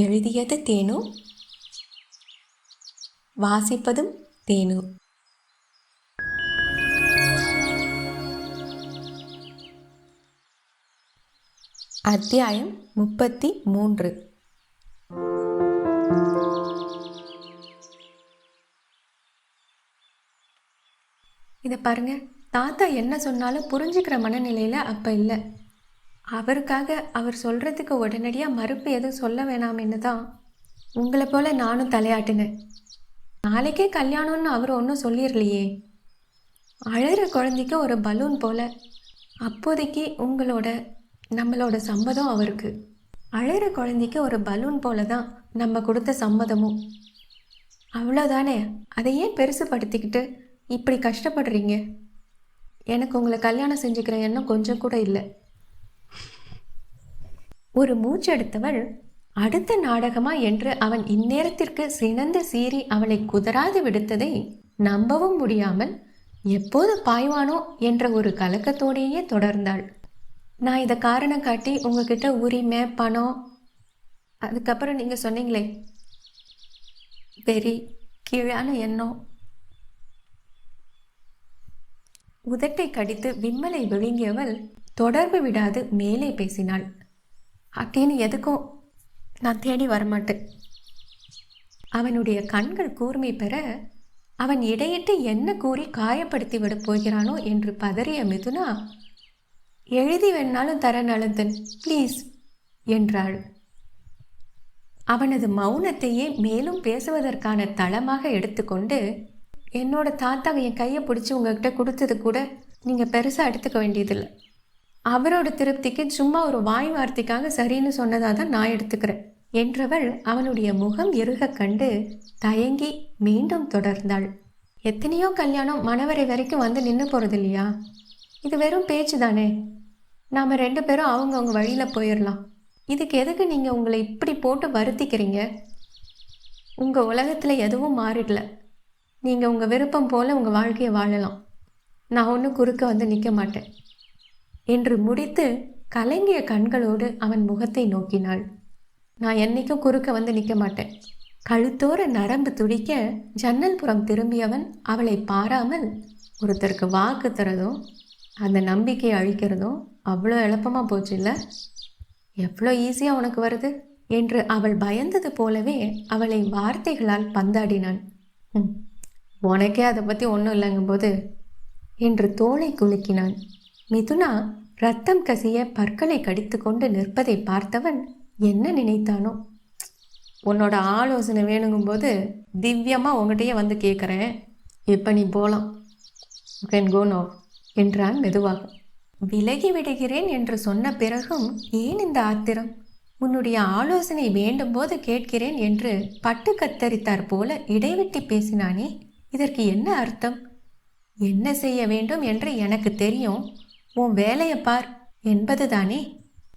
எழுதியது தேனு. வாசிப்பதும் தேனு. அத்தியாயம் முப்பத்தி மூன்று இதை பாருங்க. தாத்தா என்ன சொன்னாலும் புரிஞ்சுக்கிற மனநிலையில் அப்போ இல்லை. அவருக்காக அவர் சொல்கிறதுக்கு உடனடியாக மறுப்பு எதுவும் சொல்ல வேணாம்னு தான் உங்களை போல் நானும் தலையாட்டினேன். நாளைக்கே கல்யாணம்னு அவர் ஒன்றும் சொல்லிடலையே அழகிற குழந்தைக்கு ஒரு பலூன் போல் அப்போதைக்கு உங்களோட நம்மளோட சம்மதம் அவருக்கு. அழகிற குழந்தைக்கு ஒரு பலூன் போல தான் நம்ம கொடுத்த சம்மதமும். அவ்வளோதானே அதை ஏன் பெருசுப்படுத்திக்கிட்டு இப்படி கஷ்டப்படுறீங்க? எனக்கு உங்களை கல்யாணம் செஞ்சுக்கிற எண்ணம் கொஞ்சம் கூட இல்லை. ஒரு மூச்செடுத்தவள் அடுத்த நாடகமா என்று அவன் இந்நேரத்திற்கு சினந்து சீறி அவளை குதராது விடுத்ததை நம்பவும் முடியாமல் எப்போது பாய்வானோ என்ற ஒரு கலக்கத்தோடையே தொடர்ந்தாள். நான் இதை காரணம் காட்டி உங்ககிட்ட உரிமை பணம் அதுக்கப்புறம் நீங்கள் சொன்னீங்களே வெறி கீழான எண்ணம் உதட்டை கடித்து விம்மலை விழுங்கியவள் தொடர்பு விடாது மேலே பேசினாள். அப்படின்னு எதுக்கும் நான் தேடி வரமாட்டேன். அவனுடைய கண்கள் கூர்மை பெற அவன் இடையிட்டு என்ன கூறி காயப்படுத்தி விடப் போகிறானோ என்று பதறிய மிதுனா எழுதி வேணாலும் தர நலந்தன் ப்ளீஸ் என்றாள். அவனது மௌனத்தையே மேலும் பேசுவதற்கான தளமாக எடுத்துக்கொண்டு என்னோட தாத்தா என் கையை பிடிச்சி உங்ககிட்ட கொடுத்தது கூட நீங்கள் பெருசாக எடுத்துக்க வேண்டியதில்லை. அவரோட திருப்திக்கு சும்மா ஒரு வாய் வார்த்தைக்காக சரின்னு சொன்னதாக தான் நான் எடுத்துக்கிறேன். என்றவள் அவனுடைய முகம் இறுக கண்டு தயங்கி மீண்டும் தொடர்ந்தாள். எத்தனையோ கல்யாணம் மணவரை வரைக்கும் வந்து நின்று போகிறது இல்லையா? இது வெறும் பேச்சு தானே. நாம் ரெண்டு பேரும் அவங்கவுங்க வழியில் போயிடலாம் இதுக்கு எதுக்கு நீங்கள் உங்களை இப்படி போட்டு வருத்திக்கிறீங்க? உங்கள் உலகத்தில் எதுவும் மாறிடல. நீங்கள் உங்கள் விருப்பம் போல் உங்கள் வாழ்க்கையை வாழலாம். நான் ஒன்றும் குறுக்க வந்து நிற்க மாட்டேன். என்று முடித்து கலங்கிய கண்களோடு அவன் முகத்தை நோக்கினாள். நான் என்னைக்கும் குறுக்க வந்து நிற்க மாட்டேன். கழுத்தோர நரம்பு துடிக்க ஜன்னல் புறம் திரும்பியவன் அவளை பாராமல் ஒருத்தருக்கு வாக்கு தரதும் அந்த நம்பிக்கையை அழிக்கிறதும் அவ்வளோ எளப்பமாக போச்சு இல்லை எவ்வளோ ஈஸியாக உனக்கு வருது? என்று அவள் பயந்தது போலவே அவளை வார்த்தைகளால் பந்தாடினான். "ம், உனக்கே அதை பற்றி ஒன்றும் இல்லைங்கும்போது என்று தோளை குலுக்கினான். மிதுனா ரத்தம் கசிய பற்களை கடித்துக்கொண்டு நிற்பதை பார்த்தவன் என்ன நினைத்தானோ? உன்னோட ஆலோசனை வேணுங்கும்போது திவ்யமாக உங்ககிட்டயே வந்து கேட்குறேன் இப்போ நீ போகலாம் கேன் கோ நோ என்றான் மெதுவாக விலகி விடுகிறேன் என்று சொன்ன பிறகும் ஏன் இந்த ஆத்திரம்? உன்னுடைய ஆலோசனை வேண்டும் போது கேட்கிறேன் என்று பட்டு கத்தரித்தார் போல இடைவெட்டி பேசினானே. இதற்கு என்ன அர்த்தம்? என்ன செய்ய வேண்டும் என்று எனக்கு தெரியும். உன் வேலையை பார். என்பது தானே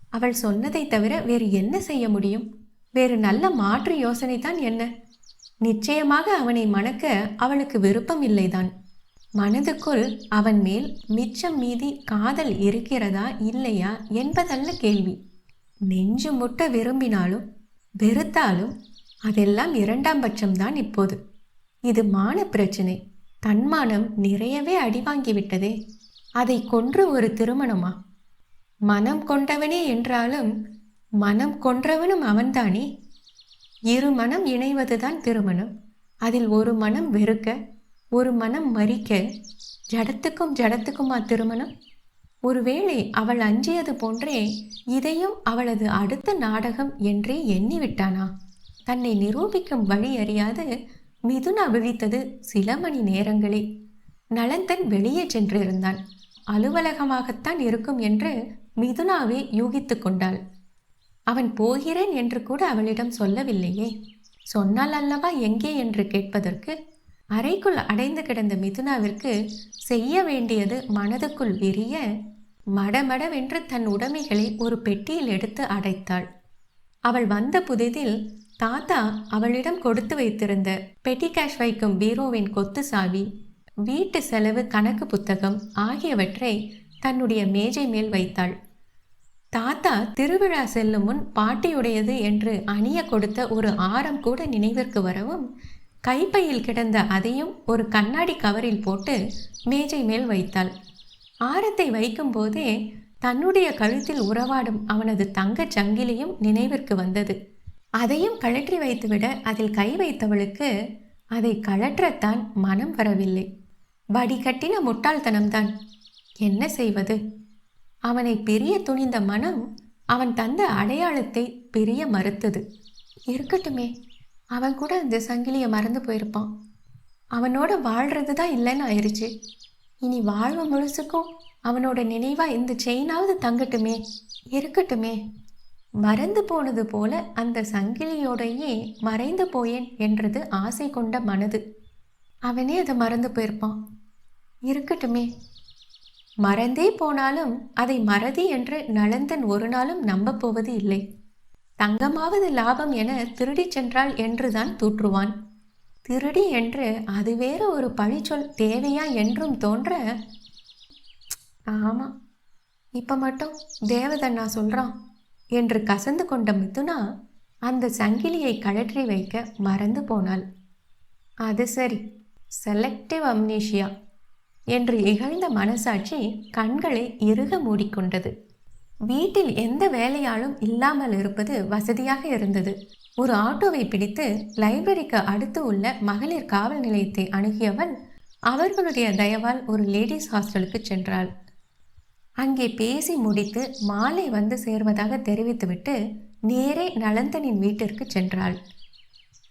அவள் சொன்னதை தவிர வேறு என்ன செய்ய முடியும்? வேறு நல்ல மாற்று யோசனை தான் என்ன? நிச்சயமாக அவனை மணக்க அவளுக்கு விருப்பம் இல்லைதான். மனதுக்குள் அவன் மேல் மிச்சம் மீதி காதல் இருக்கிறதா இல்லையா என்பதல்ல கேள்வி. நெஞ்சு முட்ட விரும்பினாலும் வெறுத்தாலும் அதெல்லாம் இரண்டாம் பட்சம்தான் இப்போது. இது மான பிரச்சனை. தன்மானம் நிறையவே அடி வாங்கிவிட்டதே அதை கொன்று ஒரு திருமணமா? மனம் கொண்டவனே என்றாலும் மனம் கொன்றவனும் அவன்தானே? இரு மனம் இணைவதுதான் திருமணம். அதில் ஒரு மனம் வெறுக்க ஒரு மனம் மறிக்க ஜடத்துக்கும் ஜடத்துக்குமா திருமணம்? ஒருவேளை அவள் அஞ்சியது போன்றே இதையும் அவளது அடுத்த நாடகம் என்றே எண்ணிவிட்டானா? தன்னை நிரூபிக்கும் வழி அறியாது மிதுனா விழித்தது சில மணி நேரங்களே. நலந்தன் வெளியே சென்றிருந்தான். அலுவலகமாகத்தான் இருக்கும் என்று மிதுனாவே யூகித்து கொண்டாள். அவன் போகிறேன் என்று கூட அவளிடம் சொல்லவில்லையே. சொன்னால் அல்லவா எங்கே என்று கேட்பதற்கு? அறைக்குள் அடைந்து கிடந்த மிதுனாவிற்கு செய்ய வேண்டியது மனதுக்குள் விரிய மடமடவென்று தன் உடைமைகளை ஒரு பெட்டியில் எடுத்து அடைத்தாள். அவள் வந்த புதிதில் தாத்தா அவளிடம் கொடுத்து வைத்திருந்த பெட்டி கேஷ் வைக்கும் பீரோவின் கொத்து சாவி வீட்டு செலவு கணக்கு புத்தகம் ஆகியவற்றை தன்னுடைய மேஜை மேல் வைத்தாள். தாத்தா திருவிழா செல்லும் முன் பாட்டியுடையது என்று அணிய கொடுத்த ஒரு ஆரம் கூட நினைவிற்கு வரவும் கைப்பையில் கிடந்த அதையும் ஒரு கண்ணாடி கவரில் போட்டு மேஜை மேல் வைத்தாள். ஆரத்தை வைக்கும்போதே தன்னுடைய கழுத்தில் உறவாடும் அவனது தங்கச் சங்கிலியும் நினைவிற்கு வந்தது. அதையும் கழற்றி வைத்துவிட அதில் கை வைத்தவளுக்கு அதை கழற்றத்தான் மனம் வரவில்லை. வடிகட்டின முட்டாள்தனம்தான். என்ன செய்வது? அவனை பெரிய துணிந்த மனம் அவன் தந்த அடையாளத்தை பெரிய மறுத்தது. இருக்கட்டுமே அவன் கூட அந்த சங்கிலியை மறந்து போயிருப்பான். அவனோட வாழ்றது தான் இல்லைன்னு ஆயிடுச்சு இனி வாழ்வு முழுசுக்கும் அவனோட நினைவாக இந்த செயினாவது தங்கட்டுமே. இருக்கட்டுமே மறந்து போனது போல அந்த சங்கிலியோடையே மறைந்து போயேன் என்றது ஆசை கொண்ட மனது. அவனே அதை மறந்து போயிருப்பான். இருக்கட்டுமே. மறந்தே போனாலும் அதை மறதி என்று நலந்தன் ஒரு நாளும் நம்பப் போவது இல்லை. தங்கமாவது லாபம் என திருடி சென்றாள் என்றுதான் தூற்றுவான். திருடி என்று அது வேறு ஒரு பழிச்சொல் தேவையா என்றும் தோன்ற. ஆமாம் இப்போ மட்டும் தேவதண்ணா சொல்கிறான் என்று கசந்து கொண்ட மிதுனா அந்த சங்கிலியை கழற்றி வைக்க மறந்து போனாள். அது சரி செலக்டிவ் அம்னீஷியா என்று இகழ்ந்த மனசாட்சி கண்களை இறுக மூடிக்கொண்டது. வீட்டில் எந்த வேலையாலும் இல்லாமல் இருப்பது வசதியாக இருந்தது. ஒரு ஆட்டோவை பிடித்து லைப்ரரிக்கு அடுத்து உள்ள மகளிர் காவல் நிலையத்தை அணுகியவள் அவர்களுடைய தயவால் ஒரு லேடிஸ் ஹாஸ்டலுக்கு சென்றாள். அங்கே பேசி முடித்து மாலை வந்து சேர்வதாக தெரிவித்துவிட்டு நேரே நலந்தனின் வீட்டிற்கு சென்றாள்.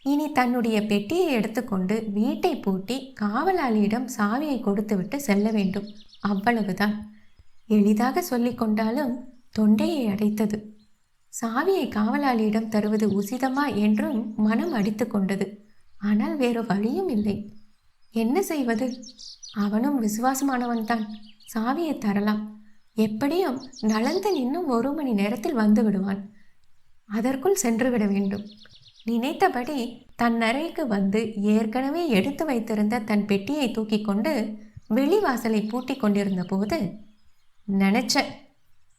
இனி தன்னுடைய பெட்டியை எடுத்துக்கொண்டு வீட்டை பூட்டி காவலாளியிடம் சாவியை கொடுத்துவிட்டு செல்ல வேண்டும். அவ்வளவுதான். எளிதாக சொல்லிக் கொண்டாலும் தொண்டையை அடைத்தது. சாவியை காவலாளியிடம் தருவது உசிதமா என்றும் மனம் அடித்து கொண்டது. ஆனால் வேறு வழியும் இல்லை. என்ன செய்வது? அவனும் விசுவாசமானவன்தான். சாவியை தரலாம். எப்படியும் நலந்தன் இன்னும் ஒரு மணி நேரத்தில் வந்து விடுவான். அதற்குள் சென்று விட வேண்டும். நினைத்தபடி தன் அறைக்கு வந்து ஏற்கனவே எடுத்து வைத்திருந்த தன் பெட்டியை தூக்கி கொண்டு வெளிவாசலை பூட்டி கொண்டிருந்த போது நினைச்ச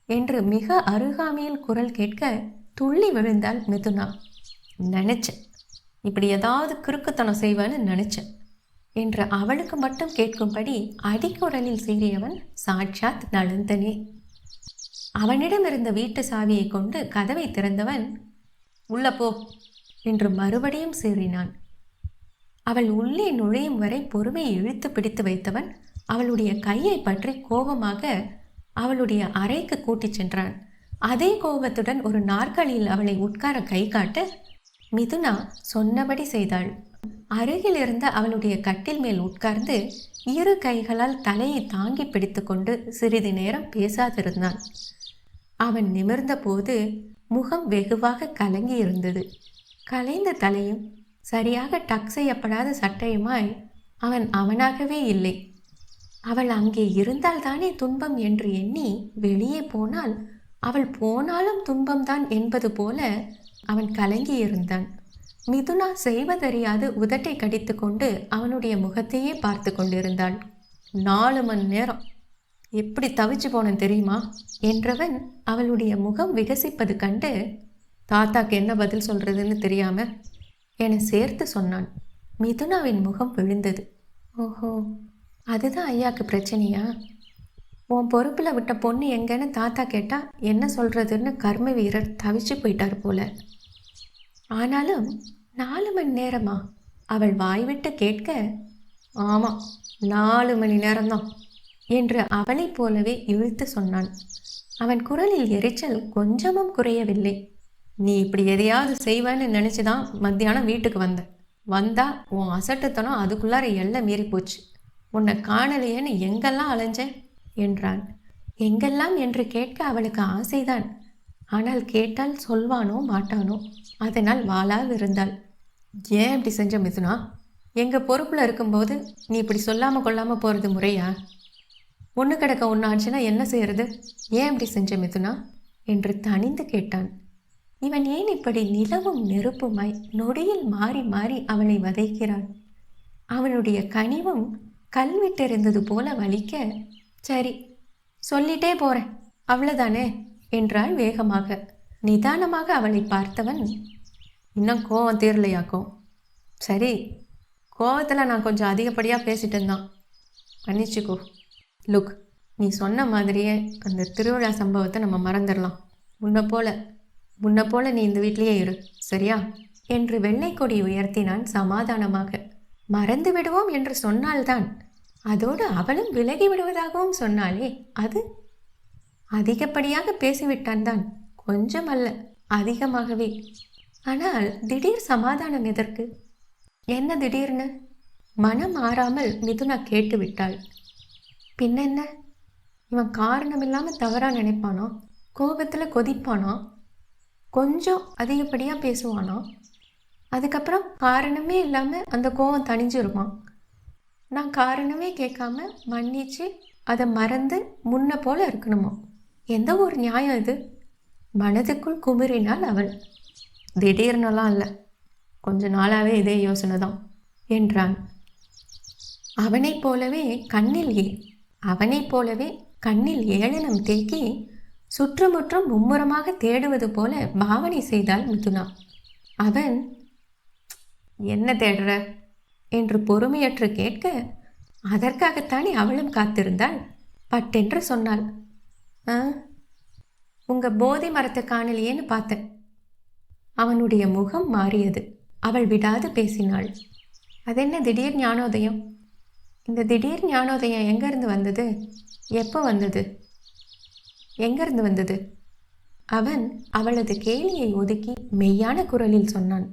என்று மிக அருகாமையில் குரல் கேட்க துள்ளி விழுந்தாள் மிதுனா. நினைச்சேன். இப்படி ஏதாவது கிறுக்குத்தனம் செய்வான்னு நினைச்சேன் என்று அவளுக்கு மட்டும் கேட்கும்படி அடிக்குரலில் சீறியவன் சாட்சாத் நலந்தனே அவனிடம் இருந்த வீட்டு சாவியை கொண்டு கதவை திறந்தவன் உள்ள போ. என்று மறுபடியும் சீறினான். அவள் உள்ளே நுழையும் வரை பொறுமையை இழுத்து பிடித்து வைத்தவன் அவளுடைய கையை பற்றி கோபமாக அவளுடைய அறைக்கு கூட்டிச் சென்றான். அதே கோபத்துடன் ஒரு நாற்காலியில் அவளை உட்கார கை காட்ட மிதுனா சொன்னபடி செய்தாள். அருகில் இருந்த அவளுடைய கட்டில் மேல் உட்கார்ந்து இரு கைகளால் தலையை தாங்கி பிடித்துக்கொண்டு சிறிது நேரம் பேசாதிருந்தான். அவன் நிமிர்ந்தபோது முகம் வெகுவாக கலங்கி இருந்தது கலைந்த தலையும் சரியாக டக் செய்யப்படாத சட்டையுமாய் அவன் அவனாகவே இல்லை. அவள் அங்கே இருந்தால்தானே துன்பம் என்று எண்ணி வெளியே போனால் அவள் போனாலும் துன்பம்தான் என்பது போல அவன் கலங்கியிருந்தான். மிதுனா செய்வதறியாது உதட்டை கடித்து கொண்டு அவனுடைய முகத்தையே பார்த்து கொண்டிருந்தாள். நாலு மணி நேரம். எப்படி தவிச்சு போனேன் தெரியுமா? என்றவன் அவளுடைய முகம் விகசிப்பது கண்டு தாத்தாக்கு என்ன பதில் சொல்கிறதுன்னு தெரியாமல் என்னை சேர்த்து சொன்னான். மிதுனாவின் முகம் விழுந்தது. ஓஹோ அதுதான் ஐயாக்கு பிரச்சனையா? உன் பொறுப்பில் விட்ட பொண்ணு எங்கன்னு தாத்தா கேட்டால் என்ன சொல்கிறதுன்னு கர்ம வீரர் தவிச்சு போயிட்டார் போல. ஆனாலும் நாலு மணி நேரமா அவள் வாய்விட்டு கேட்க ஆமாம் நாலு மணி நேரம்தான் என்று அவளைப் போலவே இழுத்து சொன்னான். அவன் குரலில் எரிச்சல் கொஞ்சமும் குறையவில்லை. நீ இப்படி எதையாவது செய்வேன்னு நினச்சி தான் மத்தியானம் வீட்டுக்கு வந்த. வந்தால் உன் அசட்டுத்தனம் அதுக்குள்ளார எல்லாம் மீறி போச்சு. உன்னை காணலையேன்னு எங்கெல்லாம் அலைஞ்சேன்? என்றான். எங்கெல்லாம் என்று கேட்க அவளுக்கு ஆசைதான். ஆனால் கேட்டால் சொல்வானோ மாட்டானோ அதனால் வாளாக இருந்தாள். ஏன் இப்படி செஞ்ச மிதுனா? எங்கள் பொறுப்பில் இருக்கும்போது நீ இப்படி சொல்லாமல் கொள்ளாமல் போகிறது முறையா? ஒன்று கிடக்க ஒன்று ஆச்சுன்னா என்ன செய்யறது? ஏன் இப்படி செஞ்ச மிதுனா? என்று தனிந்து கேட்டான். இவன் ஏன் இப்படி நிலவும் நெருப்புமாய் நொடியில் மாறி மாறி அவளை வதைக்கிறான் அவனுடைய கனிவும் கல்விட்டெறிந்தது போல வலிக்க சரி சொல்லிட்டே போறேன் அவ்வளோதானே என்றாள் வேகமாக. நிதானமாக அவளை பார்த்தவன் இன்னும் கோவம் தீரலையாக்கும். சரி கோவத்தில் நான் கொஞ்சம் அதிகப்படியாக பேசிட்டேன் தான். மன்னிச்சுக்கோ. லுக் நீ சொன்ன மாதிரியே அந்த திருவிழா சம்பவத்தை நம்ம மறந்துடலாம். உன்னை போல முன்ன போல நீ இந்த வீட்லேயே இரு சரியா? என்று வெள்ளை கொடி உயர்த்தினான் சமாதானமாக. மறந்து விடுவோம் என்று சொன்னால்தான். அதோடு அவளும் விலகி விடுவதாகவும் சொன்னாளே அது? அதிகப்படியாக பேசிவிட்டான் தான் கொஞ்சம் அல்ல அதிகமாகவே. ஆனால் திடீர் சமாதானம் எதற்கு? என்ன திடீர்னு? மனம் மாறாமல் மிதுனா கேட்டு விட்டாள் பின்னென்ன? இவன் காரணம் இல்லாமல் தவறாக நினைப்பானோ? கோபத்தில் கொதிப்பானோ? கொஞ்சம் அதிகப்படியாக பேசுவானா? அதுக்கப்புறம் காரணமே இல்லாமல் அந்த கோவம் தணிஞ்சிருவான் நான் காரணமே கேட்காம மன்னிச்சு அதை மறந்து முன்ன போல இருக்கணுமா? எந்த ஒரு நியாயம் இது? மனதுக்குள் குமுறினாள் அவள். திடீர்னுலாம் இல்லை. கொஞ்ச நாளாகவே இதே யோசனை தான் என்றான். அவனைப் போலவே கண்ணில் ஏ அவனைப் போலவே கண்ணில் ஏளனம் தேக்கி சுற்றுமுற்றும் மும்முரமாக தேடுவது போல பாவனை செய்தாள் மிதுனா. அவன் என்ன தேடுற? என்று பொறுமையற்று கேட்க அதற்காகத்தானே அவளும் காத்திருந்தாள்? பட்டென்று சொன்னாள். ஆ உங்கள் போதி மரத்தை காணலையேன்னு பார்த்தேன். அவனுடைய முகம் மாறியது. அவள் விடாது பேசினாள். அதென்ன திடீர் ஞானோதயம்? இந்த திடீர் ஞானோதயம் எங்கேருந்து வந்தது? எப்போ வந்தது? எங்கிருந்து வந்தது? அவன் அவளது கேலியை ஒதுக்கி மெய்யான குரலில் சொன்னான்.